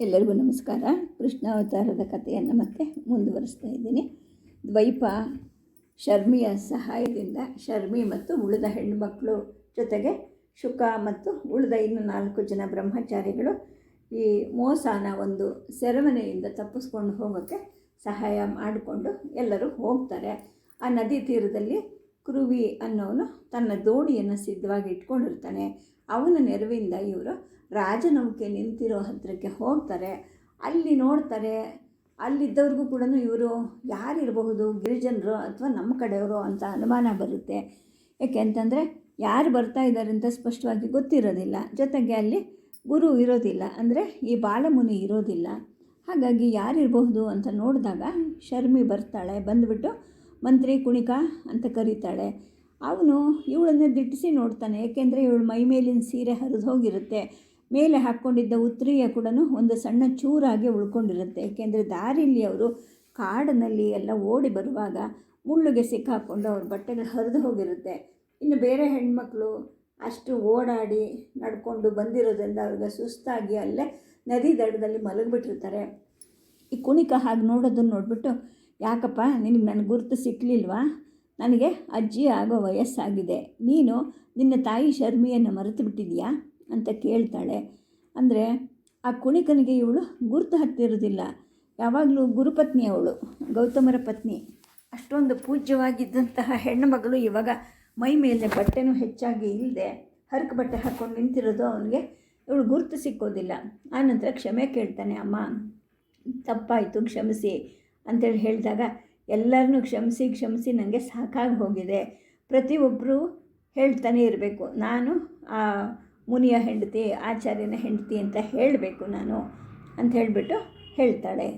ಎಲ್ಲರಿಗೂ ನಮಸ್ಕಾರ. ಕೃಷ್ಣಾವತಾರದ ಕಥೆಯನ್ನು ಮತ್ತೆ ಮುಂದುವರಿಸ್ತಾ ಇದ್ದೀನಿ. ದ್ವೈಪ ಶರ್ಮಿಯ ಸಹಾಯದಿಂದ ಶರ್ಮಿ ಮತ್ತು ಉಳಿದ ಹೆಣ್ಣುಮಕ್ಕಳು ಜೊತೆಗೆ ಶುಕ ಮತ್ತು ಉಳಿದ ಇನ್ನು ನಾಲ್ಕು ಜನ ಬ್ರಹ್ಮಚಾರಿಗಳು ಈ ಮೋಸಾನ ಒಂದು ಸೆರೆಮನೆಯಿಂದ ತಪ್ಪಿಸ್ಕೊಂಡು ಹೋಗೋಕ್ಕೆ ಸಹಾಯ ಮಾಡಿಕೊಂಡು ಎಲ್ಲರೂ ಹೋಗ್ತಾರೆ. ಆ ನದಿ ತೀರದಲ್ಲಿ ಕುರುವಿ ಅನ್ನೋನು ತನ್ನ ದೋಣಿಯನ್ನು ಸಿದ್ಧವಾಗಿ ಇಟ್ಕೊಂಡಿರ್ತಾನೆ. ಅವನ ನೆರವಿಂದ ಇವರು ರಾಜನೌಕೆ ನಿಂತಿರೋ ಹತ್ತಿರಕ್ಕೆ ಹೋಗ್ತಾರೆ. ಅಲ್ಲಿ ನೋಡ್ತಾರೆ, ಅಲ್ಲಿದ್ದವ್ರಿಗೂ ಕೂಡ ಇವರು ಯಾರಿರಬಹುದು, ಗಿರಿಜನರು ಅಥವಾ ನಮ್ಮ ಕಡೆಯವರು ಅಂತ ಅನುಮಾನ ಬರುತ್ತೆ. ಯಾಕೆ ಅಂತಂದರೆ ಯಾರು ಬರ್ತಾ ಇದ್ದಾರೆ ಅಂತ ಸ್ಪಷ್ಟವಾಗಿ ಗೊತ್ತಿರೋದಿಲ್ಲ. ಜೊತೆಗೆ ಅಲ್ಲಿ ಗುರು ಇರೋದಿಲ್ಲ, ಅಂದರೆ ಈ ಬಾಲಮುನಿ ಇರೋದಿಲ್ಲ. ಹಾಗಾಗಿ ಯಾರಿರಬಹುದು ಅಂತ ನೋಡಿದಾಗ ಶರ್ಮಿ ಬರ್ತಾಳೆ, ಬಂದುಬಿಟ್ಟು ಮಂತ್ರಿ ಕುಣಿಕ ಅಂತ ಕರೀತಾಳೆ. ಅವನು ಇವಳನ್ನು ದಿಟ್ಟಿಸಿ ನೋಡ್ತಾನೆ, ಏಕೆಂದರೆ ಇವಳು ಮೈ ಮೇಲಿನ ಸೀರೆ ಹರಿದು ಹೋಗಿರುತ್ತೆ. ಮೇಲೆ ಹಾಕ್ಕೊಂಡಿದ್ದ ಉತ್ತರಿಯ ಕೂಡ ಒಂದು ಸಣ್ಣ ಚೂರಾಗಿ ಉಳ್ಕೊಂಡಿರುತ್ತೆ. ಏಕೆಂದರೆ ದಾರಿಲಿ ಅವರು ಕಾಡಿನಲ್ಲಿ ಎಲ್ಲ ಓಡಿ ಬರುವಾಗ ಮುಳ್ಳುಗೆ ಸಿಕ್ಕಾಕೊಂಡು ಅವ್ರ ಬಟ್ಟೆಗಳು ಹರಿದು ಹೋಗಿರುತ್ತೆ. ಇನ್ನು ಬೇರೆ ಹೆಣ್ಮಕ್ಳು ಅಷ್ಟು ಓಡಾಡಿ ನಡ್ಕೊಂಡು ಬಂದಿರೋದ್ರಿಂದ ಅವ್ರಿಗೆ ಸುಸ್ತಾಗಿ ಅಲ್ಲೇ ನದಿ ದಡದಲ್ಲಿ ಮಲಗಿಬಿಟ್ಟಿರ್ತಾರೆ. ಈ ಕುಣಿಕ ಹಾಗೆ ನೋಡೋದನ್ನು ನೋಡಿಬಿಟ್ಟು, ಯಾಕಪ್ಪ, ನಿನಗೆ ನನ್ನ ಗುರುತು ಸಿಕ್ಕಲಿಲ್ವಾ ನನಗೆ ಅಜ್ಜಿ ಆಗೋ ವಯಸ್ಸಾಗಿದೆ. ನೀನು ನಿನ್ನ ತಾಯಿ ಶರ್ಮಿಯನ್ನು ಮರೆತು ಬಿಟ್ಟಿದೆಯಾ ಅಂತ ಕೇಳ್ತಾಳೆ. ಅಂದರೆ, ಆ ಕುಣಿಕನಿಗೆ ಇವಳು ಗುರುತು ಹತ್ತಿರೋದಿಲ್ಲ ಯಾವಾಗಲೂ ಗುರುಪತ್ನಿ ಅವಳು, ಗೌತಮರ ಪತ್ನಿ. ಅಷ್ಟೊಂದು ಪೂಜ್ಯವಾಗಿದ್ದಂತಹ ಹೆಣ್ಣುಮಗಳು ಇವಾಗ ಮೈ ಮೇಲೆ ಬಟ್ಟೆನೂ ಹೆಚ್ಚಾಗಿ ಇಲ್ಲದೆ ಹರಕು ಬಟ್ಟೆ ಹಾಕ್ಕೊಂಡು ನಿಂತಿರೋದು ಅವನಿಗೆ ಇವಳು ಗುರುತು ಸಿಕ್ಕೋದಿಲ್ಲ. ಆನಂತರ ಕ್ಷಮೆ ಕೇಳ್ತಾನೆ, ಅಮ್ಮ, ತಪ್ಪಾಯಿತು, ಕ್ಷಮಿಸಿ ಅಂತೇಳಿ ಹೇಳಿದಾಗ ಎಲ್ಲರನ್ನೂ ಕ್ಷಮಿಸಿ ಕ್ಷಮಿಸಿ ನನಗೆ ಸಾಕಾಗಿ ಹೋಗಿದೆ. ಪ್ರತಿಯೊಬ್ಬರು ಹೇಳ್ತಾನೆ ಇರಬೇಕು. ನಾನು ಆ ಮುನಿಯ ಹೆಂಡತಿ, ಆಚಾರ್ಯನ ಹೆಂಡತಿ ಅಂತ ಹೇಳಬೇಕು ನಾನು ಅಂತ ಹೇಳಿಬಿಟ್ಟು ಹೇಳ್ತಾಳೆ.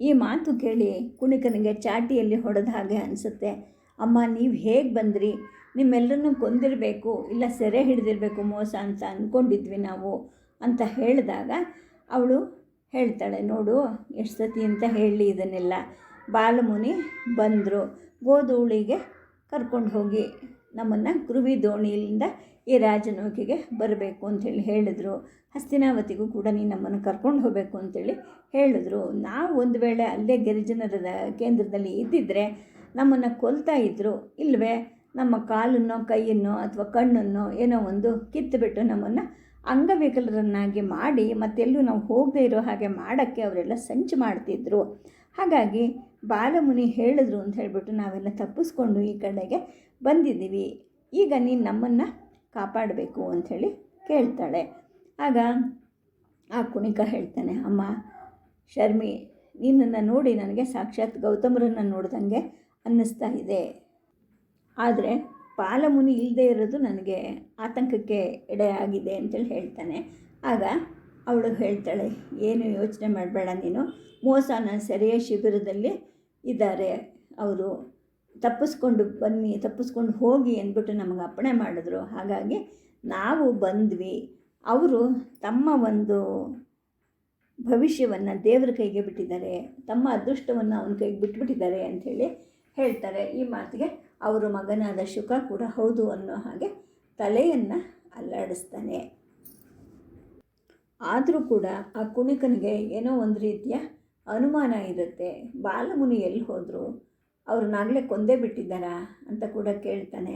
ಈ ಮಾತು ಕೇಳಿ ಕುಣಿಕನಿಗೆ ಚಾಟಿಯಲ್ಲಿ ಹೊಡೆದ ಹಾಗೆ ಅನಿಸುತ್ತೆ. ಅಮ್ಮ, ನೀವು ಹೇಗೆ ಬಂದ್ರಿ? ನಿಮ್ಮೆಲ್ಲರನ್ನೂ ಕೊಂದಿರಬೇಕು, ಇಲ್ಲ ಸೆರೆ ಹಿಡಿದಿರಬೇಕು ಮೋಸ ಅಂತ ಅಂದ್ಕೊಂಡಿದ್ವಿ ನಾವು ಅಂತ ಹೇಳಿದಾಗ ಅವಳು ಹೇಳ್ತಾಳೆ, ನೋಡು, ಎಷ್ಟು ಸತಿ ಅಂತ ಹೇಳಿ ಇದನ್ನೆಲ್ಲ. ಬಾಲಮುನಿ ಬಂದರು. ಗೋಧೂಳಿಗೆ ಕರ್ಕೊಂಡು ಹೋಗಿ ನಮ್ಮನ್ನು ಕೃವಿ ದೋಣಿಯಿಂದ ಈ ರಾಜನೌಕೆಗೆ ಬರಬೇಕು ಅಂಥೇಳಿ ಹೇಳಿದ್ರು. ಹಸ್ತಿನಾವತಿಗೂ ಕೂಡ ನೀನು ನಮ್ಮನ್ನು ಕರ್ಕೊಂಡು ಹೋಗಬೇಕು ಅಂತೇಳಿ ಹೇಳಿದ್ರು. ನಾವು ಒಂದು ವೇಳೆ ಅಲ್ಲೇ ಗಿರಿಜನರ ಕೇಂದ್ರದಲ್ಲಿ ಇದ್ದಿದ್ದರೆ ನಮ್ಮನ್ನು ಕೊಲ್ತಾ ಇದ್ದರು ಇಲ್ಲವೇ ನಮ್ಮ ಕಾಲನ್ನೋ, ಕೈಯನ್ನೋ ಅಥವಾ ಕಣ್ಣನ್ನೋ ಏನೋ ಒಂದು ಕಿತ್ತುಬಿಟ್ಟು ನಮ್ಮನ್ನು ಅಂಗವಿಕಲರನ್ನಾಗಿ ಮಾಡಿ ಮತ್ತೆಲ್ಲೂ ನಾವು ಹೋಗದೇ ಇರೋ ಹಾಗೆ ಮಾಡೋಕ್ಕೆ ಅವರೆಲ್ಲ ಸಂಚು ಮಾಡ್ತಿದ್ರು. ಹಾಗಾಗಿ ಬಾಲಮುನಿ ಹೇಳಿದ್ರು ಅಂತ ಹೇಳಿಬಿಟ್ಟು ನಾವೆಲ್ಲ ತಪ್ಪಿಸ್ಕೊಂಡು ಈ ಕಡೆಗೆ ಬಂದಿದ್ದೀವಿ. ಈಗ ನೀನು ನಮ್ಮನ್ನು ಕಾಪಾಡಬೇಕು ಅಂಥೇಳಿ ಕೇಳ್ತಾಳೆ. ಆಗ ಆ ಕುಣಿಕ ಹೇಳ್ತಾನೆ, ಅಮ್ಮ, ಶರ್ಮಿ, ನಿನ್ನನ್ನು ನೋಡಿ ನನಗೆ ಸಾಕ್ಷಾತ್ ಗೌತಮರನ್ನು ನೋಡ್ದಂಗೆ ಅನ್ನಿಸ್ತಾ ಇದೆ. ಆದರೆ ಬಾಲಮುನಿ ಇಲ್ಲದೆ ಇರೋದು ನನಗೆ ಆತಂಕಕ್ಕೆ ಎಡೆಯಾಗಿದೆ ಅಂತೇಳಿ ಹೇಳ್ತಾನೆ. ಆಗ ಅವಳು ಹೇಳ್ತಾಳೆ, ಏನು ಯೋಚನೆ ಮಾಡಬೇಡ ನೀನು. ಮೋಸನ ಸೆರೆಯ ಶಿಬಿರದಲ್ಲಿ ಇದ್ದಾರೆ. ಅವರು ತಪ್ಪಿಸ್ಕೊಂಡು ಬನ್ನಿ, ತಪ್ಪಿಸ್ಕೊಂಡು ಹೋಗಿ ಅಂದ್ಬಿಟ್ಟು ನಮಗೆ ಅಪ್ಪಣೆ ಮಾಡಿದ್ರು. ಹಾಗಾಗಿ ನಾವು ಬಂದ್ವಿ. ಅವರು ತಮ್ಮ ಒಂದು ಭವಿಷ್ಯವನ್ನು ದೇವರ ಕೈಗೆ ಬಿಟ್ಟಿದ್ದಾರೆ. ತಮ್ಮ ಅದೃಷ್ಟವನ್ನು ಅವನ ಕೈಗೆ ಬಿಟ್ಬಿಟ್ಟಿದ್ದಾರೆ ಅಂಥೇಳಿ ಹೇಳ್ತಾರೆ. ಈ ಮಾತಿಗೆ ಅವರು ಮಗನಾದ ಶುಕ ಕೂಡ ಹೌದು ಅನ್ನೋ ಹಾಗೆ ತಲೆಯನ್ನು ಅಲ್ಲಾಡಿಸ್ತಾನೆ. ಆದರೂ ಕೂಡ ಆ ಕುಣಿಕನಿಗೆ ಏನೋ ಒಂದು ರೀತಿಯ ಅನುಮಾನ ಇರುತ್ತೆ. ಬಾಲಮುನಿ ಎಲ್ಲಿ ಹೋದರು ಅವ್ರನ್ನಾಗಲೇ ಕೊಂದೇ ಬಿಟ್ಟಿದ್ದಾರಾ ಅಂತ ಕೂಡ ಕೇಳ್ತಾನೆ.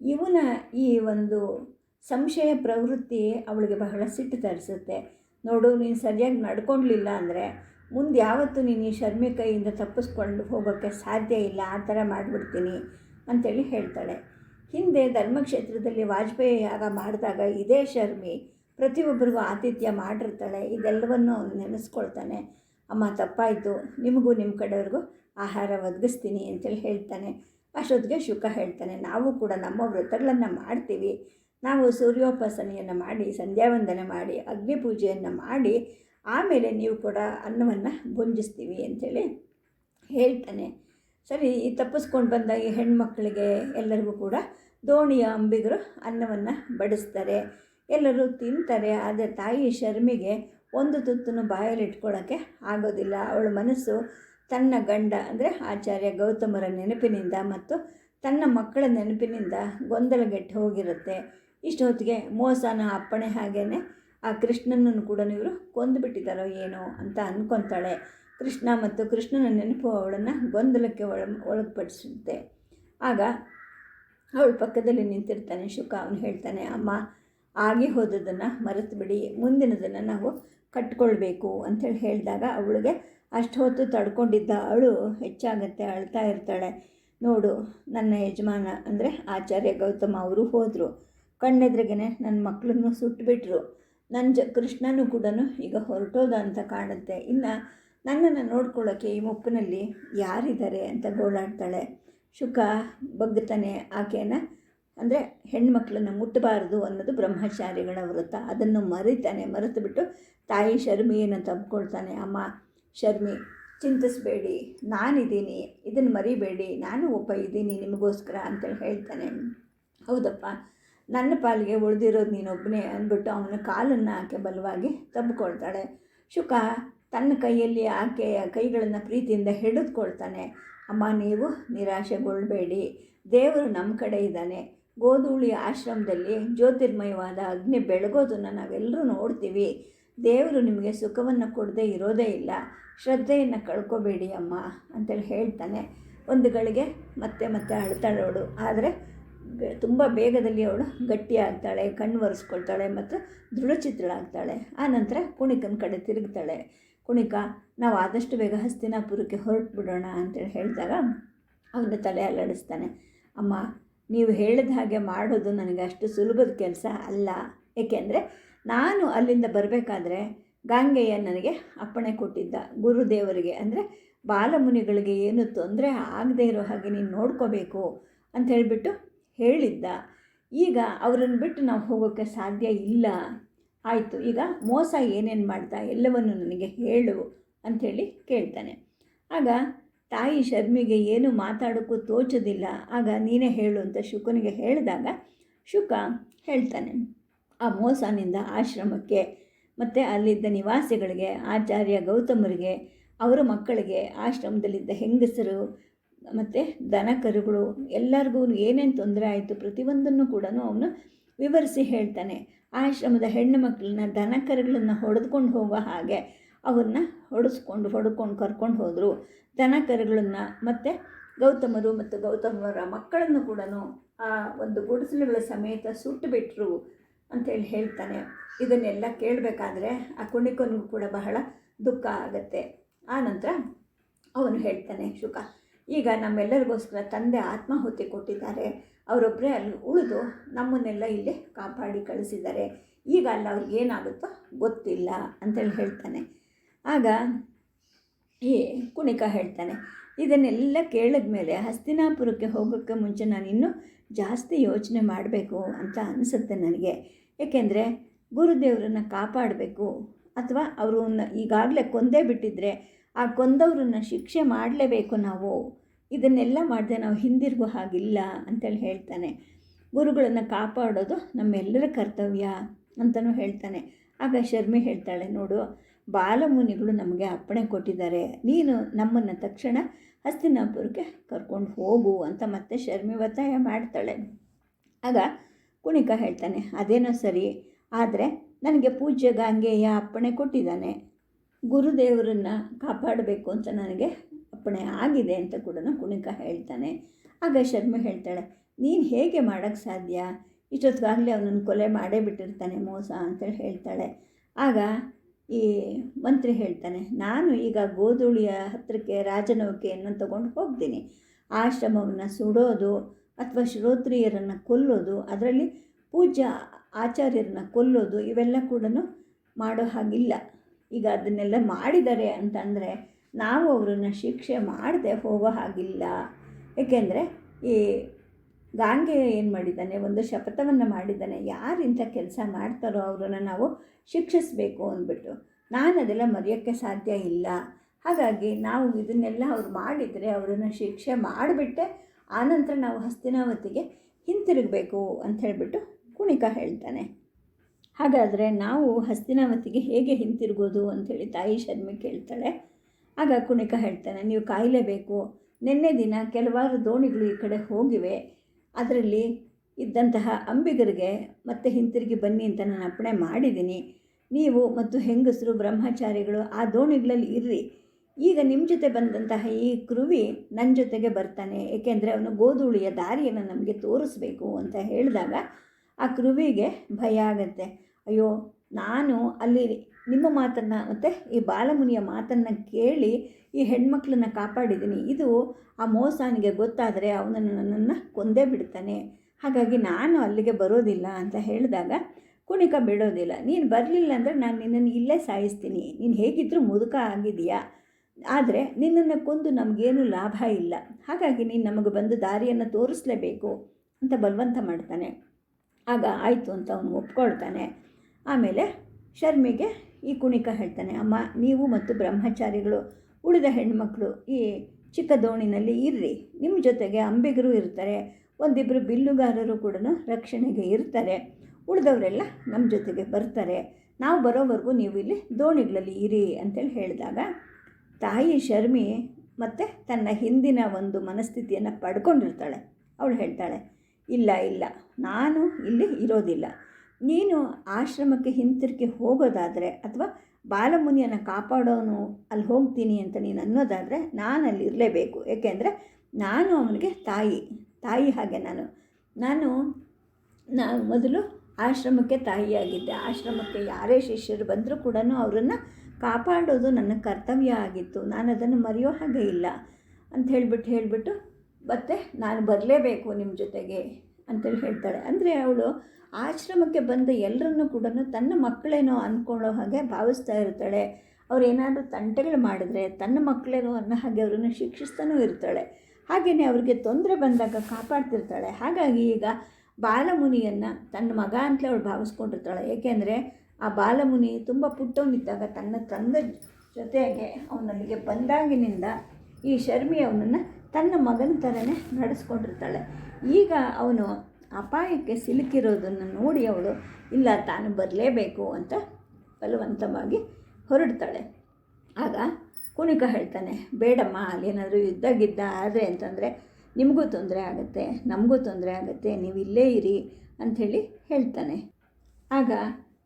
ಇವನ ಈ ಒಂದು ಸಂಶಯ ಪ್ರವೃತ್ತಿ ಅವಳಿಗೆ ಬಹಳ ಸಿಟ್ಟು ತರಿಸುತ್ತೆ. ನೋಡು, ನೀನು ಸರಿಯಾಗಿ ನಡ್ಕೊಳ್ಲಿಲ್ಲ ಅಂದರೆ ಮುಂದೆ ಯಾವತ್ತೂ ನೀನು ಈ ಶರ್ಮಿ ಕೈಯಿಂದ ತಪ್ಪಿಸ್ಕೊಂಡು ಹೋಗೋಕ್ಕೆ ಸಾಧ್ಯ ಇಲ್ಲ, ಆ ಥರ ಮಾಡಿಬಿಡ್ತೀನಿ ಅಂತೇಳಿ ಹೇಳ್ತಾಳೆ. ಹಿಂದೆ ಧರ್ಮಕ್ಷೇತ್ರದಲ್ಲಿ ವಾಜಪೇಯಿ ಯಾಗ ಮಾಡಿದಾಗ ಇದೇ ಶರ್ಮಿ ಪ್ರತಿಯೊಬ್ಬರಿಗೂ ಆತಿಥ್ಯ ಮಾಡಿರ್ತಾಳೆ. ಇದೆಲ್ಲವನ್ನು ಅವನು ನೆನೆಸ್ಕೊಳ್ತಾನೆ. ಅಮ್ಮ, ತಪ್ಪಾಯಿತು. ನಿಮಗೂ ನಿಮ್ಮ ಕಡೆಯವ್ರಿಗೂ ಆಹಾರ ಒದಗಿಸ್ತೀನಿ ಅಂತೇಳಿ ಹೇಳ್ತಾನೆ. ಅಷ್ಟೊತ್ತಿಗೆ ಶುಕ ಹೇಳ್ತಾನೆ. ನಾವು ಕೂಡ ನಮ್ಮ ವ್ರತಗಳನ್ನು ಮಾಡ್ತೀವಿ. ನಾವು ಸೂರ್ಯೋಪಾಸನೆಯನ್ನು ಮಾಡಿ, ಸಂಧ್ಯಾವಂದನೆ ಮಾಡಿ, ಅಗ್ನಿ ಪೂಜೆಯನ್ನು ಮಾಡಿ, ಆಮೇಲೆ ನೀವು ಕೂಡ ಅನ್ನವನ್ನು ಭುಂಜಿಸ್ತೀವಿ ಅಂಥೇಳಿ ಹೇಳ್ತಾನೆ. ಸರಿ, ಈ ತಪ್ಪಿಸ್ಕೊಂಡು ಬಂದ ಈ ಹೆಣ್ಮಕ್ಳಿಗೆ ಎಲ್ಲರಿಗೂ ಕೂಡ ದೋಣಿಯ ಅಂಬಿಗರು ಅನ್ನವನ್ನು ಬಡಿಸ್ತಾರೆ. ಎಲ್ಲರೂ ತಿಂತಾರೆ, ಆದರೆ ತಾಯಿ ಶರ್ಮಿಗೆ ಒಂದು ತುತ್ತನ್ನು ಬಾಯಲ್ಲಿ ಇಟ್ಕೊಳ್ಳೋಕ್ಕೆ ಆಗೋದಿಲ್ಲ. ಅವಳ ಮನಸ್ಸು ತನ್ನ ಗಂಡ, ಅಂದರೆ ಆಚಾರ್ಯ ಗೌತಮರ ನೆನಪಿನಿಂದ ಮತ್ತು ತನ್ನ ಮಕ್ಕಳ ನೆನಪಿನಿಂದ ಗೊಂದಲಗೆಟ್ಟು ಹೋಗಿರುತ್ತೆ. ಇಷ್ಟೊತ್ತಿಗೆ ಮೋಸನ ಅಪ್ಪಣೆ ಹಾಗೇ ಆ ಕೃಷ್ಣನನ್ನು ಕೂಡ ಇವರು ಕೊಂದುಬಿಟ್ಟಿದ್ದಾರೋ ಏನೋ ಅಂತ ಅಂದ್ಕೊತಾಳೆ ಕೃಷ್ಣ ಮತ್ತು ಕೃಷ್ಣನ ನೆನಪು ಅವಳನ್ನು ಗೊಂದಲಕ್ಕೆ ಒಳ, ಒಳಪಡಿಸುತ್ತೆ. ಆಗ ಅವಳ ಪಕ್ಕದಲ್ಲಿ ನಿಂತಿರ್ತಾನೆ ಶುಕ, ಅವನು ಹೇಳ್ತಾನೆ, ಅಮ್ಮ ಆಗಿ ಹೋದದನ್ನು ಮರೆತು ಬಿಡಿ ಮುಂದಿನದನ್ನು ನಾವು ಕಟ್ಕೊಳ್ಬೇಕು ಅಂಥೇಳಿ ಹೇಳಿದಾಗ ಅವಳಿಗೆ ಅಷ್ಟು ಹೊತ್ತು ತಡ್ಕೊಂಡಿದ್ದ ಅಳು ಹೆಚ್ಚಾಗುತ್ತೆ, ಅಳ್ತಾ ಇರ್ತಾಳೆ. ನೋಡು, ನನ್ನ ಯಜಮಾನ ಅಂದರೆ ಆಚಾರ್ಯ ಗೌತಮ ಅವರು ಹೋದರು. ಕಣ್ಣೆದ್ರಿಗೇ ನನ್ನ ಮಕ್ಕಳನ್ನು ಸುಟ್ಟುಬಿಟ್ರು ನನ್ನ ಜ, ಕೃಷ್ಣನೂ ಕೂಡ ಈಗ ಹೊರಟೋದ ಅಂತ ಕಾಣುತ್ತೆ. ಇನ್ನು ನನ್ನನ್ನು ನೋಡ್ಕೊಳ್ಳೋಕ್ಕೆ ಈ ಮುಪ್ಪಿನಲ್ಲಿ ಯಾರಿದ್ದಾರೆ ಅಂತ ಗೋಳಾಡ್ತಾಳೆ. ಶುಕ ಬಗ್ತಾನೆ ಆಕೆಯನ್ನು ಅಂದರೆ ಹೆಣ್ಮಕ್ಳನ್ನು ಮುಟ್ಟಬಾರದು ಅನ್ನೋದು ಬ್ರಹ್ಮಚಾರಿಗಳ ವ್ರತ ಅದನ್ನು ಮರಿತಾನೆ ಮರೆತು ಬಿಟ್ಟು ತಾಯಿ ಶರ್ಮಿಯನ್ನು ತಬ್ಕೊಳ್ತಾನೆ ಅಮ್ಮ, ಶರ್ಮಿ, ಚಿಂತಿಸಬೇಡಿ, ನಾನಿದ್ದೀನಿ, ಇದನ್ನು ಮರಿಬೇಡಿ, ನಾನು ಒಬ್ಬ ಇದ್ದೀನಿ ನಿಮಗೋಸ್ಕರ ಅಂತೇಳಿ ಹೇಳ್ತಾನೆ. ಹೌದಪ್ಪ, ನನ್ನ ಪಾಲಿಗೆ ಉಳಿದಿರೋದು ನೀನೊಬ್ಬನೇ ಅಂದ್ಬಿಟ್ಟು ಅವನ ಕಾಲನ್ನು ಆಕೆ ಬಲವಾಗಿ ತಬ್ಕೊಳ್ತಾಳೆ. ಶುಕ, ತನ್ನ ಕೈಯಲ್ಲಿ ಆಕೆಯ ಕೈಗಳನ್ನು ಪ್ರೀತಿಯಿಂದ ಹಿಡಿದುಕೊಳ್ತಾನೆ. ಅಮ್ಮ, ನೀವು ನಿರಾಶೆಗೊಳ್ಳಬೇಡಿ ದೇವರು ನಮ್ಮ ಕಡೆ ಇದ್ದಾನೆ. ಗೋಧೂಳಿ ಆಶ್ರಮದಲ್ಲಿ ಜ್ಯೋತಿರ್ಮಯವಾದ ಅಗ್ನಿ ಬೆಳಗೋದನ್ನು ನಾವೆಲ್ಲರೂ ನೋಡ್ತೀವಿ. ದೇವರು ನಿಮಗೆ ಸುಖವನ್ನು ಕೊಡದೇ ಇರೋದೇ ಇಲ್ಲ. ಶ್ರದ್ಧೆಯನ್ನು ಕಳ್ಕೊಬೇಡಿ ಅಮ್ಮ ಅಂತೇಳಿ ಹೇಳ್ತಾನೆ. ಒಂದು ಗಳಿಗೆ ಮತ್ತೆ ಮತ್ತೆ ಅಳ್ತಾಳವಳು ಆದರೆ ತುಂಬ ಬೇಗದಲ್ಲಿ ಅವಳು ಗಟ್ಟಿಯಾಗ್ತಾಳೆ ಕಣ್ಣು ಒರೆಸ್ಕೊಳ್ತಾಳೆ ಮತ್ತು ದೃಢಚಿತ್ರಳಾಗ್ತಾಳೆ ಆನಂತರ ಕುಣಿಕನ ಕಡೆ ತಿರುಗ್ತಾಳೆ. ಕುಣಿಕ, ನಾವು ಆದಷ್ಟು ಬೇಗ ಹಸ್ತಿನಾಪುರಕ್ಕೆ ಹೊರಟು ಬಿಡೋಣ ಅಂತೇಳಿ ಹೇಳಿದಾಗ ಅವನ ತಲೆ ಅಲ್ಲಾಡಿಸ್ತಾನೆ. ಅಮ್ಮ ನೀವು ಹೇಳಿದ ಹಾಗೆ ಮಾಡೋದು ನನಗೆ ಅಷ್ಟು ಸುಲಭದ ಕೆಲಸ ಅಲ್ಲ. ಏಕೆಂದರೆ ನಾನು ಅಲ್ಲಿಂದ ಬರಬೇಕಾದ್ರೆ ಗಾಂಗೆಯ ನನಗೆ ಅಪ್ಪಣೆ ಕೊಟ್ಟಿದ್ದ ಗುರುದೇವರಿಗೆ. ಅಂದರೆ ಬಾಲಮುನಿಗಳಿಗೆ ಏನು ತೊಂದರೆ ಆಗದೇ ಇರೋ ಹಾಗೆ ನೀನು ನೋಡ್ಕೋಬೇಕು ಅಂತ ಹೇಳಿಬಿಟ್ಟು ಹೇಳಿದ್ದ. ಈಗ ಅವರನ್ನು ಬಿಟ್ಟು ನಾವು ಹೋಗೋಕ್ಕೆ ಸಾಧ್ಯ ಇಲ್ಲ. ಆಯಿತು, ಈಗ ಮೋಸ ಏನೇನು ಮಾಡ್ತಾ ಎಲ್ಲವನ್ನು ನನಗೆ ಹೇಳು ಅಂಥೇಳಿ ಕೇಳ್ತಾನೆ. ಆಗ ತಾಯಿ ಶರ್ಮಿಗೆ ಏನು ಮಾತಾಡೋಕ್ಕೂ ತೋಚೋದಿಲ್ಲ. ಆಗ ನೀನೇ ಹೇಳು ಅಂತ ಶುಕನಿಗೆ ಹೇಳಿದಾಗ ಶುಕ ಹೇಳ್ತಾನೆ. ಆ ಮೋಸನಿಂದ ಆಶ್ರಮಕ್ಕೆ ಮತ್ತು ಅಲ್ಲಿದ್ದ ನಿವಾಸಿಗಳಿಗೆ, ಆಚಾರ್ಯ ಗೌತಮರಿಗೆ, ಅವರ ಮಕ್ಕಳಿಗೆ, ಆಶ್ರಮದಲ್ಲಿದ್ದ ಹೆಂಗಸರು ಮತ್ತು ದನ ಕರುಗಳು ಎಲ್ಲರಿಗೂ ಏನೇನು ತೊಂದರೆ ಆಯಿತು ಪ್ರತಿಯೊಂದನ್ನು ಕೂಡ ಅವನು ವಿವರಿಸಿ ಹೇಳ್ತಾನೆ. ಆಶ್ರಮದ ಹೆಣ್ಣು ಮಕ್ಕಳನ್ನ ದನ ಕರುಗಳನ್ನು ಹೊಡೆದುಕೊಂಡು ಹೋಗೋ ಹಾಗೆ ಅವನ್ನ ಹೊಡೆಸ್ಕೊಂಡು, ಹೊಡ್ಕೊಂಡು, ಕರ್ಕೊಂಡು ಹೋದರು. ದನ ಕರುಗಳನ್ನು ಮತ್ತು ಗೌತಮರು ಮತ್ತು ಗೌತಮರ ಮಕ್ಕಳನ್ನು ಕೂಡ ಆ ಒಂದು ಗುಡಿಸಲುಗಳ ಸಮೇತ ಸುಟ್ಟು ಬಿಟ್ಟರು ಅಂಥೇಳಿ ಹೇಳ್ತಾನೆ. ಇದನ್ನೆಲ್ಲ ಕೇಳಬೇಕಾದ್ರೆ ಆ ಕುಣಿಕನಿಗೂ ಕೂಡ ಬಹಳ ದುಃಖ ಆಗುತ್ತೆ. ಆ ನಂತರ ಅವನು ಹೇಳ್ತಾನೆ, ಶುಕ, ಈಗ ನಮ್ಮೆಲ್ಲರಿಗೋಸ್ಕರ ತಂದೆ ಆತ್ಮಾಹುತಿ ಕೊಟ್ಟಿದ್ದಾರೆ. ಅವರೊಬ್ಬರೇ ಅಲ್ಲಿ ಉಳಿದು ನಮ್ಮನ್ನೆಲ್ಲ ಇಲ್ಲಿ ಕಾಪಾಡಿ ಕಳಿಸಿದ್ದಾರೆ. ಈಗ ಅಲ್ಲಿ ಅವ್ರಿಗೆ ಏನಾಗುತ್ತೋ ಗೊತ್ತಿಲ್ಲ ಅಂತೇಳಿ ಹೇಳ್ತಾನೆ. ಆಗ ಈ ಕುಣಿಕ ಹೇಳ್ತಾನೆ, ಇದನ್ನೆಲ್ಲ ಕೇಳಿದ ಮೇಲೆ ಹಸ್ತಿನಾಪುರಕ್ಕೆ ಹೋಗೋಕ್ಕೆ ಮುಂಚೆ ನಾನು ಇನ್ನೂ ಜಾಸ್ತಿ ಯೋಚನೆ ಮಾಡಬೇಕು ಅಂತ ಅನಿಸುತ್ತೆ ನನಗೆ. ಏಕೆಂದರೆ ಗುರುದೇವರನ್ನು ಕಾಪಾಡಬೇಕು ಅಥವಾ ಅವರನ್ನ ಈಗಾಗಲೇ ಕೊಂದೇ ಬಿಟ್ಟಿದ್ರೆ ಆ ಕೊಂದವ್ರನ್ನ ಶಿಕ್ಷೆ ಮಾಡಲೇಬೇಕು ನಾವು. ಇದನ್ನೆಲ್ಲ ಮಾಡದೆ ನಾವು ಹಿಂದಿರುಗೋ ಹಾಗಿಲ್ಲ ಅಂತೇಳಿ ಹೇಳ್ತಾನೆ. ಗುರುಗಳನ್ನು ಕಾಪಾಡೋದು ನಮ್ಮೆಲ್ಲರ ಕರ್ತವ್ಯ ಅಂತಲೂ ಹೇಳ್ತಾನೆ. ಆಗ ಶರ್ಮಿ ಹೇಳ್ತಾಳೆ, ನೋಡು ಬಾಲಮುನಿಗಳು ನಮಗೆ ಅಪ್ಪಣೆ ಕೊಟ್ಟಿದ್ದಾರೆ. ನೀನು ನಮ್ಮನ್ನು ತಕ್ಷಣ ಹಸ್ತಿನಾಪುರಕ್ಕೆ ಕರ್ಕೊಂಡು ಹೋಗು ಅಂತ ಮತ್ತೆ ಶರ್ಮಿ ಒತ್ತಾಯ ಮಾಡ್ತಾಳೆ. ಆಗ ಕುಣಿಕ ಹೇಳ್ತಾನೆ, ಅದೇನೋ ಸರಿ, ಆದರೆ ನನಗೆ ಪೂಜ್ಯ ಗಾಂಗೆಯ ಅಪ್ಪಣೆ ಕೊಟ್ಟಿದ್ದಾನೆ. ಗುರುದೇವರನ್ನು ಕಾಪಾಡಬೇಕು ಅಂತ ನನಗೆ ಅಪ್ಪಣೆ ಆಗಿದೆ ಅಂತ ಕೂಡ ಕುಣಿಕ ಹೇಳ್ತಾನೆ. ಆಗ ಶರ್ಮಿ ಹೇಳ್ತಾಳೆ, ನೀನು ಹೇಗೆ ಮಾಡೋಕ್ಕೆ ಸಾಧ್ಯ? ಇಷ್ಟೊತ್ತಿಗಾಗಲೇ ಅವನನ್ನು ಕೊಲೆ ಮಾಡೇ ಬಿಟ್ಟಿರ್ತಾನೆ ಮೋಸ ಅಂತೇಳಿ ಹೇಳ್ತಾಳೆ. ಆಗ ಈ ಮಂತ್ರಿ ಹೇಳ್ತಾನೆ, ನಾನು ಈಗ ಗೋಧೂಳಿಯ ಹತ್ತಿರಕ್ಕೆ ರಾಜನೌಕೆಯನ್ನು ತಗೊಂಡು ಹೋಗ್ತೀನಿ. ಆಶ್ರಮವನ್ನು ಸುಡೋದು ಅಥವಾ ಶ್ರೋತ್ರಿಯರನ್ನು ಕೊಲ್ಲೋದು, ಅದರಲ್ಲಿ ಪೂಜ್ಯ ಆಚಾರ್ಯರನ್ನ ಕೊಲ್ಲೋದು ಇವೆಲ್ಲ ಕೂಡ ಮಾಡೋ ಹಾಗಿಲ್ಲ. ಈಗ ಅದನ್ನೆಲ್ಲ ಮಾಡಿದ್ದಾರೆ ಅಂತಂದರೆ ನಾವು ಅವರನ್ನು ಶಿಕ್ಷೆ ಮಾಡದೆ ಹೋಗೋ ಹಾಗಿಲ್ಲ. ಏಕೆಂದರೆ ಈ ಗಾಂಗೆ ಏನು ಮಾಡಿದ್ದಾನೆ? ಒಂದು ಶಪಥವನ್ನು ಮಾಡಿದ್ದಾನೆ. ಯಾರು ಇಂಥ ಕೆಲಸ ಮಾಡ್ತಾರೋ ಅವರನ್ನು ನಾವು ಶಿಕ್ಷಿಸಬೇಕು ಅಂದ್ಬಿಟ್ಟು. ನಾನು ಅದೆಲ್ಲ ಮರೆಯೋಕ್ಕೆ ಸಾಧ್ಯ ಇಲ್ಲ. ಹಾಗಾಗಿ ನಾವು ಇದನ್ನೆಲ್ಲ ಅವ್ರು ಮಾಡಿದರೆ ಅವರನ್ನು ಶಿಕ್ಷೆ ಮಾಡಿಬಿಟ್ಟೆ, ಆನಂತರ ನಾವು ಹಸ್ತಿನಾವತಿಗೆ ಹಿಂತಿರುಗಬೇಕು ಅಂತ ಹೇಳಿಬಿಟ್ಟು ಕುಣಿಕ ಹೇಳ್ತಾನೆ. ಹಾಗಾದರೆ ನಾವು ಹಸ್ತಿನಾವತಿಗೆ ಹೇಗೆ ಹಿಂತಿರುಗೋದು ಅಂಥೇಳಿ ತಾಯಿ ಶರ್ಮಿ ಕೇಳ್ತಾಳೆ. ಆಗ ಕುಣಿಕ ಹೇಳ್ತಾನೆ, ನೀವು ಕಾಯಲೇಬೇಕು. ನಿನ್ನೆ ದಿನ ಕೆಲವಾರು ದೋಣಿಗಳು ಈ ಕಡೆ ಹೋಗಿವೆ. ಅದರಲ್ಲಿ ಇದ್ದಂತಹ ಅಂಬಿಗರಿಗೆ ಮತ್ತೆ ಹಿಂತಿರುಗಿ ಬನ್ನಿ ಅಂತ ನಾನು ಅಪ್ಪಣೆ ಮಾಡಿದ್ದೀನಿ. ನೀವು ಮತ್ತು ಹೆಂಗಸರು, ಬ್ರಹ್ಮಚಾರಿಗಳು ಆ ದೋಣಿಗಳಲ್ಲಿ ಇರ್ರಿ. ಈಗ ನಿಮ್ಮ ಜೊತೆ ಬಂದಂತಹ ಈ ಕೃವಿ ನನ್ನ ಜೊತೆಗೆ ಬರ್ತಾನೆ. ಏಕೆಂದರೆ ಅವನು ಗೋಧೂಳಿಯ ದಾರಿಯನ್ನು ನಮಗೆ ತೋರಿಸ್ಬೇಕು ಅಂತ ಹೇಳಿದಾಗ ಆ ಕೃವಿಗೆ ಭಯ ಆಗತ್ತೆ. ಅಯ್ಯೋ, ನಾನು ಅಲ್ಲಿ ನಿಮ್ಮ ಮಾತನ್ನು ಮತ್ತು ಈ ಬಾಲಮುನಿಯ ಮಾತನ್ನು ಕೇಳಿ ಈ ಹೆಣ್ಮಕ್ಳನ್ನ ಕಾಪಾಡಿದ್ದೀನಿ. ಇದು ಆ ಮೋಸಾನಿಗೆ ಗೊತ್ತಾದರೆ ಅವನನ್ನು ನನ್ನನ್ನು ಕೊಂದೇ ಬಿಡ್ತಾನೆ. ಹಾಗಾಗಿ ನಾನು ಅಲ್ಲಿಗೆ ಬರೋದಿಲ್ಲ ಅಂತ ಹೇಳಿದಾಗ, ಕುಣಿಕ ಬಿಡೋದಿಲ್ಲ. ನೀನು ಬರಲಿಲ್ಲ ಅಂದರೆ ನಾನು ನಿನ್ನನ್ನು ಇಲ್ಲೇ ಸಾಯಿಸ್ತೀನಿ. ನೀನು ಹೇಗಿದ್ದರೂ ಮುದುಕ ಆಗಿದೆಯಾ ಆದರೆ ನಿನ್ನನ್ನು ಕೊಂದು ನಮಗೇನು ಲಾಭ ಇಲ್ಲ. ಹಾಗಾಗಿ ನೀನು ನಮಗೆ ಬಂದು ದಾರಿಯನ್ನು ತೋರಿಸ್ಲೇಬೇಕು ಅಂತ ಬಲವಂತ ಮಾಡ್ತಾನೆ. ಆಗ ಆಯಿತು ಅಂತ ಅವನು ಒಪ್ಕೊಳ್ತಾನೆ. ಆಮೇಲೆ ಶರ್ಮಿಗೆ ಈ ಕುಣಿಕ ಹೇಳ್ತಾನೆ, ಅಮ್ಮ, ನೀವು ಮತ್ತು ಬ್ರಹ್ಮಚಾರಿಗಳು ಉಳಿದ ಹೆಣ್ಮಕ್ಳು ಈ ಚಿಕ್ಕ ದೋಣಿನಲ್ಲಿ ಇರ್ರಿ. ನಿಮ್ಮ ಜೊತೆಗೆ ಅಂಬಿಗರು ಇರ್ತಾರೆ ಒಂದಿಬ್ಬರು ಬಿಲ್ಲುಗಾರರು ಕೂಡ ರಕ್ಷಣೆಗೆ ಇರ್ತಾರೆ. ಉಳಿದವರೆಲ್ಲ ನಮ್ಮ ಜೊತೆಗೆ ಬರ್ತಾರೆ. ನಾವು ಬರೋವರೆಗೂ ನೀವು ಇಲ್ಲಿ ದೋಣಿಗಳಲ್ಲಿ ಇರಿ ಅಂತೇಳಿ ಹೇಳಿದಾಗ, ತಾಯಿ ಶರ್ಮಿ ಮತ್ತು ತನ್ನ ಹಿಂದಿನ ಒಂದು ಮನಸ್ಥಿತಿಯನ್ನು ಪಡ್ಕೊಂಡಿರ್ತಾಳೆ. ಅವಳು ಹೇಳ್ತಾಳೆ, ಇಲ್ಲ ಇಲ್ಲ, ನಾನು ಇಲ್ಲಿ ಇರೋದಿಲ್ಲ. ನೀನು ಆಶ್ರಮಕ್ಕೆ ಹಿಂತಿರುಗಿ ಹೋಗೋದಾದರೆ ಅಥವಾ ಬಾಲಮುನಿಯನ್ನು ಕಾಪಾಡೋನು, ಅಲ್ಲಿ ಹೋಗ್ತೀನಿ ಅಂತ ನೀನು ಅನ್ನೋದಾದರೆ ನಾನು ಅಲ್ಲಿ ಇರಲೇಬೇಕು. ಏಕೆಂದರೆ ನಾನು ಅವನಿಗೆ ತಾಯಿ ತಾಯಿ ಹಾಗೆ ನಾನು. ನಾನು ನಾನು ಮೊದಲು ಆಶ್ರಮಕ್ಕೆ ತಾಯಿಯಾಗಿದ್ದೆ. ಆಶ್ರಮಕ್ಕೆ ಯಾರೇ ಶಿಷ್ಯರು ಬಂದರೂ ಕೂಡ ಅವರನ್ನು ಕಾಪಾಡೋದು ನನ್ನ ಕರ್ತವ್ಯ ಆಗಿತ್ತು. ನಾನು ಅದನ್ನು ಮರೆಯೋ ಹಾಗೆ ಇಲ್ಲ ಅಂತ ಹೇಳಿಬಿಟ್ಟು ಹೇಳಿಬಿಟ್ಟು, ಮತ್ತೆ ನಾನು ಬರಲೇಬೇಕು ನಿಮ್ಮ ಜೊತೆಗೆ ಅಂತೇಳಿ ಹೇಳ್ತಾಳೆ. ಅಂದರೆ ಅವಳು ಆಶ್ರಮಕ್ಕೆ ಬಂದ ಎಲ್ಲರನ್ನೂ ಕೂಡ ತನ್ನ ಮಕ್ಕಳೇನೋ ಅಂದ್ಕೊಳ್ಳೋ ಹಾಗೆ ಭಾವಿಸ್ತಾ ಇರ್ತಾಳೆ. ಅವ್ರು ಏನಾದರೂ ತಂಟೆಗಳು ಮಾಡಿದ್ರೆ ತನ್ನ ಮಕ್ಕಳೇನೋ ಅನ್ನೋ ಹಾಗೆ ಅವರನ್ನು ಶಿಕ್ಷಿಸ್ತಾನೂ ಇರ್ತಾಳೆ. ಹಾಗೆಯೇ ಅವರಿಗೆ ತೊಂದರೆ ಬಂದಾಗ ಕಾಪಾಡ್ತಿರ್ತಾಳೆ. ಹಾಗಾಗಿ ಈಗ ಬಾಲಮುನಿಯನ್ನು ತನ್ನ ಮಗ ಅಂತಲೇ ಅವಳು ಭಾವಿಸ್ಕೊಂಡಿರ್ತಾಳೆ. ಏಕೆಂದರೆ ಆ ಬಾಲಮುನಿ ತುಂಬ ಪುಟ್ಟವನಿದ್ದಾಗ ತನ್ನ ತಂದ ಜೊತೆಗೆ ಅವನಲ್ಲಿಗೆ ಬಂದಾಗಿನಿಂದ ಈ ಶರ್ಮಿ ಅವನನ್ನು ತನ್ನ ಮಗನ ಥರನೇ ನಡೆಸ್ಕೊಂಡಿರ್ತಾಳೆ. ಈಗ ಅವನು ಅಪಾಯಕ್ಕೆ ಸಿಲುಕಿರೋದನ್ನು ನೋಡಿ ಅವಳು, ಇಲ್ಲ, ತಾನು ಬರಲೇಬೇಕು ಅಂತ ಬಲವಂತವಾಗಿ ಹೊರಡ್ತಾಳೆ. ಆಗ ಕುಣಿಕ ಹೇಳ್ತಾನೆ, ಬೇಡಮ್ಮ, ಅಲ್ಲೇನಾದರೂ ಯುದ್ಧ ಗಿದ್ದ ಆದರೆ ಅಂತಂದರೆ ನಿಮಗೂ ತೊಂದರೆ ಆಗುತ್ತೆ, ನಮಗೂ ತೊಂದರೆ ಆಗುತ್ತೆ, ನೀವು ಇಲ್ಲೇ ಇರಿ ಅಂಥೇಳಿ ಹೇಳ್ತಾನೆ. ಆಗ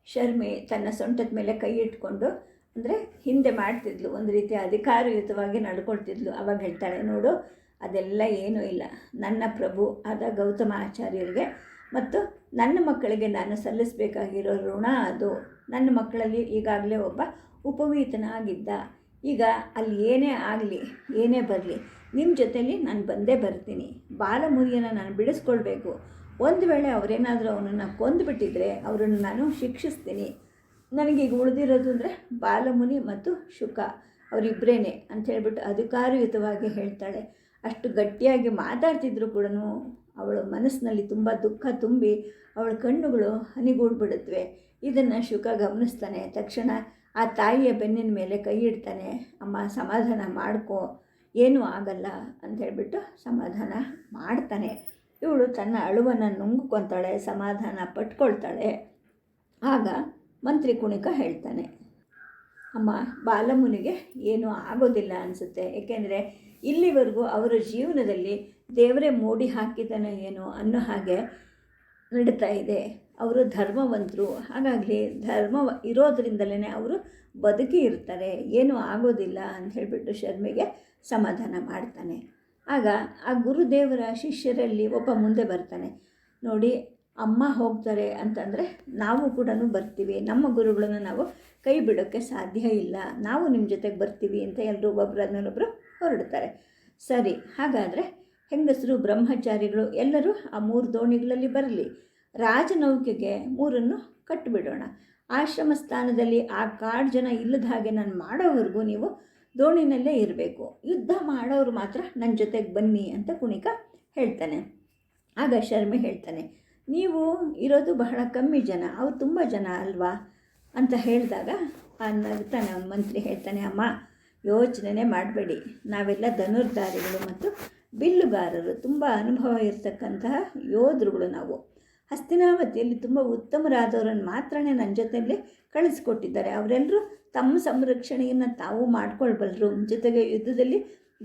ಶರ್ಮಿ ತನ್ನ ಸೊಂಟದ ಮೇಲೆ ಕೈ ಇಟ್ಕೊಂಡು, ಅಂದರೆ ಹಿಂದೆ ಮಾಡ್ತಿದ್ಲು, ಒಂದು ರೀತಿ ಅಧಿಕಾರಯುತವಾಗಿ ನಡ್ಕೊಳ್ತಿದ್ಲು, ಅವಾಗ ಹೇಳ್ತಾಳೆ, ನೋಡು ಅದೆಲ್ಲ ಏನೂ ಇಲ್ಲ. ನನ್ನ ಪ್ರಭು ಆದ ಗೌತಮ ಆಚಾರ್ಯರಿಗೆ ಮತ್ತು ನನ್ನ ಮಕ್ಕಳಿಗೆ ನಾನು ಸಲ್ಲಿಸಬೇಕಾಗಿರೋ ಋಣ ಅದು. ನನ್ನ ಮಕ್ಕಳಲ್ಲಿ ಈಗಾಗಲೇ ಒಬ್ಬ ಉಪವೀತನಾಗಿದ್ದ. ಈಗ ಅಲ್ಲಿ ಏನೇ ಆಗಲಿ, ಏನೇ ಬರಲಿ ನಿಮ್ಮ ಜೊತೆಯಲ್ಲಿ ನಾನು ಬಂದೇ ಬರ್ತೀನಿ. ಬಾಲಮುನಿಯನ್ನು ನಾನು ಬಿಡಿಸ್ಕೊಳ್ಬೇಕು. ಒಂದು ವೇಳೆ ಅವರೇನಾದರೂ ಅವನನ್ನು ಕೊಂದುಬಿಟ್ಟಿದ್ರೆ ಅವರನ್ನು ನಾನು ಶಿಕ್ಷಿಸ್ತೀನಿ. ನನಗೀಗ ಉಳಿದಿರೋದು ಅಂದರೆ ಬಾಲಮುನಿ ಮತ್ತು ಶುಕ. ಅವರಿಬ್ಬರೇನೆ ಅಂತ ಹೇಳ್ಬಿಟ್ಟು ಅಧಿಕಾರಯುತವಾಗಿ ಹೇಳ್ತಾಳೆ. ಅಷ್ಟು ಗಟ್ಟಿಯಾಗಿ ಮಾತಾಡ್ತಿದ್ರು ಕೂಡ ಅವಳ ಮನಸ್ಸಿನಲ್ಲಿ ತುಂಬ ದುಃಖ ತುಂಬಿ ಅವಳ ಕಣ್ಣುಗಳು ಹನಿಗೂಡ್ಬಿಡುತ್ತವೆ ಇದನ್ನು ಶುಕ ಗಮನಿಸ್ತಾನೆ. ತಕ್ಷಣ ಆ ತಾಯಿಯ ಬೆನ್ನಿನ ಮೇಲೆ ಕೈ ಇಡ್ತಾನೆ. ಅಮ್ಮ, ಸಮಾಧಾನ ಮಾಡ್ಕೋ. ಏನೂ ಆಗಲ್ಲ ಅಂತ ಹೇಳ್ಬಿಟ್ಟು ಸಮಾಧಾನ ಮಾಡ್ತಾನೆ. ಇವಳು ತನ್ನ ಅಳುವನ್ನು ನುಂಗ್ಕೊತಾಳೆ, ಸಮಾಧಾನ ಪಟ್ಕೊಳ್ತಾಳೆ. ಆಗ ಮಂತ್ರಿ ಕುಣಿಕ ಹೇಳ್ತಾನೆ. ಅಮ್ಮ, ಬಾಲಮುನಿಗೆ ಏನೂ ಆಗೋದಿಲ್ಲ ಅನಿಸುತ್ತೆ. ಏಕೆಂದರೆ ಇಲ್ಲಿವರೆಗೂ ಅವರ ಜೀವನದಲ್ಲಿ ದೇವರೇ ಮೂಡಿ ಹಾಕಿದ್ದಾನೆ ಏನೋ ಅನ್ನೋ ಹಾಗೆ ನಡೀತಾ ಇದೆ. ಅವರು ಧರ್ಮವಂತರು. ಹಾಗಾಗಲಿ ಧರ್ಮ ಇರೋದ್ರಿಂದಲೇ ಅವರು ಬದುಕಿ ಇರ್ತಾರೆ. ಏನೂ ಆಗೋದಿಲ್ಲ ಅಂತ ಹೇಳಿಬಿಟ್ಟು ಶರ್ಮಿಗೆ ಸಮಾಧಾನ ಮಾಡ್ತಾನೆ. ಆಗ ಆ ಗುರುದೇವರ ಶಿಷ್ಯರಲ್ಲಿ ಒಬ್ಬ ಮುಂದೆ ಬರ್ತಾನೆ. ನೋಡಿ, ಅಮ್ಮ ಹೋಗ್ತಾರೆ ಅಂತಂದರೆ ನಾವು ಕೂಡ ಬರ್ತೀವಿ. ನಮ್ಮ ಗುರುಗಳನ್ನು ನಾವು ಕೈ ಬಿಡೋಕ್ಕೆ ಸಾಧ್ಯ ಇಲ್ಲ. ನಾವು ನಿಮ್ಮ ಜೊತೆಗೆ ಬರ್ತೀವಿ ಅಂತ ಎಲ್ಲರೂ ಒಬ್ಬರನ್ನೊಬ್ಬರು ಹೊರಡ್ತಾರೆ ಸರಿ, ಹಾಗಾದರೆ ಹೆಂಗಸರು, ಬ್ರಹ್ಮಚಾರಿಗಳು ಎಲ್ಲರೂ ಆ ಮೂರು ದೋಣಿಗಳಲ್ಲಿ ಬರಲಿ. ರಾಜನೌಕೆಗೆ ಮೂರನ್ನು ಕಟ್ಟಿಬಿಡೋಣ. ಆಶ್ರಮ ಸ್ಥಾನದಲ್ಲಿ ಆ ಕಾಡು ಜನ ಇಲ್ಲದ ಹಾಗೆ ನಾನು ಮಾಡೋವರೆಗೂ ನೀವು ದೋಣಿನಲ್ಲೇ ಇರಬೇಕು. ಯುದ್ಧ ಮಾಡೋರು ಮಾತ್ರ ನನ್ನ ಜೊತೆಗೆ ಬನ್ನಿ ಅಂತ ಕುಣಿಕ ಹೇಳ್ತಾನೆ. ಆಗ ಶರ್ಮೆ ಹೇಳ್ತಾನೆ, ನೀವು ಇರೋದು ಬಹಳ ಕಮ್ಮಿ ಜನ, ಅವ್ರು ತುಂಬ ಜನ ಅಲ್ವಾ? ಅಂತ ಹೇಳಿದಾಗ ತನ್ನ ಮಂತ್ರಿ ಹೇಳ್ತಾನೆ, ಅಮ್ಮ ಯೋಚನೆ ಮಾಡಬೇಡಿ. ನಾವೆಲ್ಲ ಧನುರ್ಧಾರಿಗಳು ಮತ್ತು ಬಿಲ್ಲುಗಾರರು. ತುಂಬ ಅನುಭವ ಇರತಕ್ಕಂತಹ ಯೋಧರುಗಳು ನಾವು. ಹಸ್ತಿನಾವತಿಯಲ್ಲಿ ತುಂಬ ಉತ್ತಮರಾದವರನ್ನು ಮಾತ್ರ ನನ್ನ ಜೊತೆಯಲ್ಲಿ ಕಳಿಸ್ಕೊಟ್ಟಿದ್ದಾರೆ. ಅವರೆಲ್ಲರೂ ತಮ್ಮ ಸಂರಕ್ಷಣೆಯನ್ನು ತಾವು ಮಾಡ್ಕೊಳ್ಬಲ್ಲರು ಜೊತೆಗೆ ಯುದ್ಧದಲ್ಲಿ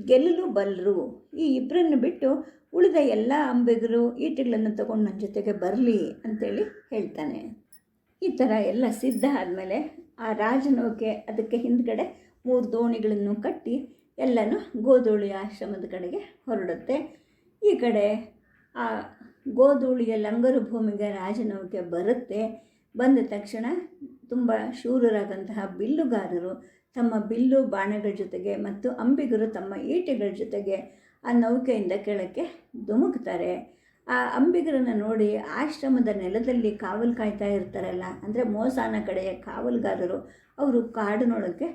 ಗೆಲ್ಲಲು ಬಲ್ಲರು ಈ ಇಬ್ಬರನ್ನು ಬಿಟ್ಟು ಉಳಿದ ಎಲ್ಲ ಅಂಬಿಗರು ಈಟಿಗಳನ್ನು ತಗೊಂಡು ನನ್ನ ಜೊತೆಗೆ ಬರಲಿ ಅಂತೇಳಿ ಹೇಳ್ತಾನೆ. ಈ ಥರ ಎಲ್ಲ ಸಿದ್ಧ ಆದಮೇಲೆ ಆ ರಾಜನೌಕೆ ಅದಕ್ಕೆ ಹಿಂದ್ಗಡೆ ಮೂರು ದೋಣಿಗಳನ್ನು ಕಟ್ಟಿ ಎಲ್ಲನೂ ಗೋಧೂಳಿ ಆಶ್ರಮದ ಕಡೆಗೆ ಹೊರಡುತ್ತೆ. ಈ ಕಡೆ ಆ ಗೋಧೂಳಿಯ ಲಂಗರು ಭೂಮಿಗೆ ರಾಜನೌಕೆ ಬರುತ್ತೆ. ಬಂದ ತಕ್ಷಣ ತುಂಬ ಶೂರರಾದಂತಹ ಬಿಲ್ಲುಗಾರರು ತಮ್ಮ ಬಿಲ್ಲು ಬಾಣಗಳ ಜೊತೆಗೆ ಮತ್ತು ಅಂಬಿಗರು ತಮ್ಮ ಈಟೆಗಳ ಜೊತೆಗೆ ಆ ನೌಕೆಯಿಂದ ಕೆಳಕ್ಕೆ ಧುಮುಕ್ತಾರೆ. ಆ ಅಂಬಿಗರನ್ನು ನೋಡಿ ಆಶ್ರಮದ ನೆಲದಲ್ಲಿ ಕಾವಲು ಕಾಯ್ತಾ ಇರ್ತಾರಲ್ಲ, ಅಂದರೆ ಮೋಸಾನ ಕಡೆಯ ಕಾವಲುಗಾರರು ಅವರು ಕಾಡಿನೊಳಗೆ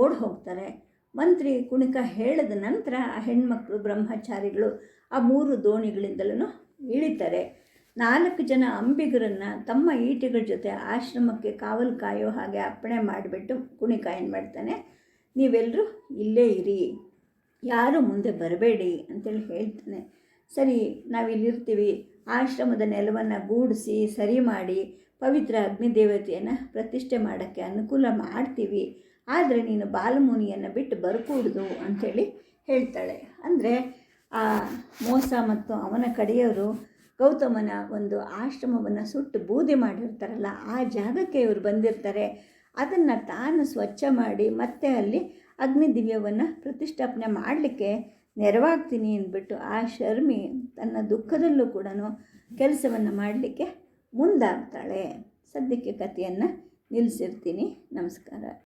ಓಡಿ ಹೋಗ್ತಾರೆ ಮಂತ್ರಿ ಕುಣಿಕ ಹೇಳಿದ ನಂತರ ಆ ಹೆಣ್ಮಕ್ಳು, ಬ್ರಹ್ಮಚಾರಿಗಳು ಆ ಮೂರು ದೋಣಿಗಳಿಂದಲೂ ಇಳಿತಾರೆ. ನಾಲ್ಕು ಜನ ಅಂಬಿಗರನ್ನು ತಮ್ಮ ಈಟಿಗಳ ಜೊತೆ ಆಶ್ರಮಕ್ಕೆ ಕಾವಲು ಕಾಯೋ ಹಾಗೆ ಅಪ್ಪಣೆ ಮಾಡಿಬಿಟ್ಟು ಕುಣಿಕ ಏನು ಮಾಡ್ತಾನೆ ನೀವೆಲ್ಲರೂ ಇಲ್ಲೇ ಇರಿ, ಯಾರು ಮುಂದೆ ಬರಬೇಡಿ ಅಂತೇಳಿ ಹೇಳ್ತಾನೆ. ಸರಿ ನಾವಿಲ್ಲಿರ್ತೀವಿ ಆಶ್ರಮದ ನೆಲವನ್ನು ಗೂಡಿಸಿ, ಸರಿ ಮಾಡಿ ಪವಿತ್ರ ಅಗ್ನಿದೇವತೆಯನ್ನು ಪ್ರತಿಷ್ಠೆ ಮಾಡೋಕ್ಕೆ ಅನುಕೂಲ ಮಾಡ್ತೀವಿ. ಆದರೆ ನೀನು ಬಾಲಮುನಿಯನ್ನು ಬಿಟ್ಟು ಬರಕೂಡ್ದು ಅಂಥೇಳಿ ಹೇಳ್ತಾಳೆ. ಅಂದರೆ ಆ ಮೋಸ ಮತ್ತು ಅವನ ಕಡೆಯವರು ಗೌತಮನ ಒಂದು ಆಶ್ರಮವನ್ನು ಸುಟ್ಟು ಬೂದಿ ಮಾಡಿರ್ತಾರಲ್ಲ, ಆ ಜಾಗಕ್ಕೆ ಇವರು ಬಂದಿರ್ತಾರೆ. ಅದನ್ನು ತಾನು ಸ್ವಚ್ಛ ಮಾಡಿ ಮತ್ತೆ ಅಲ್ಲಿ ಅಗ್ನಿ ದಿವ್ಯವನ್ನು ಪ್ರತಿಷ್ಠಾಪನೆ ಮಾಡಲಿಕ್ಕೆ ನೆರವಾಗ್ತೀನಿ ಅಂದ್ಬಿಟ್ಟು ಆ ಶರ್ಮಿ ತನ್ನ ದುಃಖದಲ್ಲೂ ಕೂಡ ಕೆಲಸವನ್ನು ಮಾಡಲಿಕ್ಕೆ ಮುಂದಾಗ್ತಾಳೆ. ಸದ್ಯಕ್ಕೆ ಕಥೆಯನ್ನು ನಿಲ್ಲಿಸಿರ್ತೀನಿ ನಮಸ್ಕಾರ.